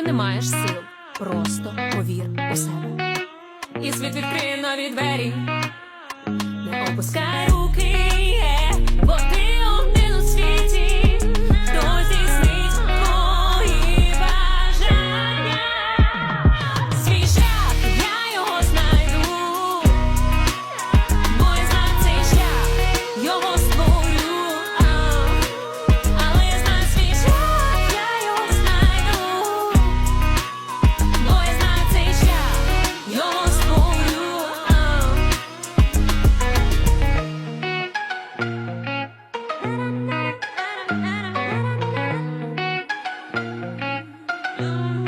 може не маєш сил. Просто повір у себе. І світ відкриє нові двері. Не опускай Mm-hmm.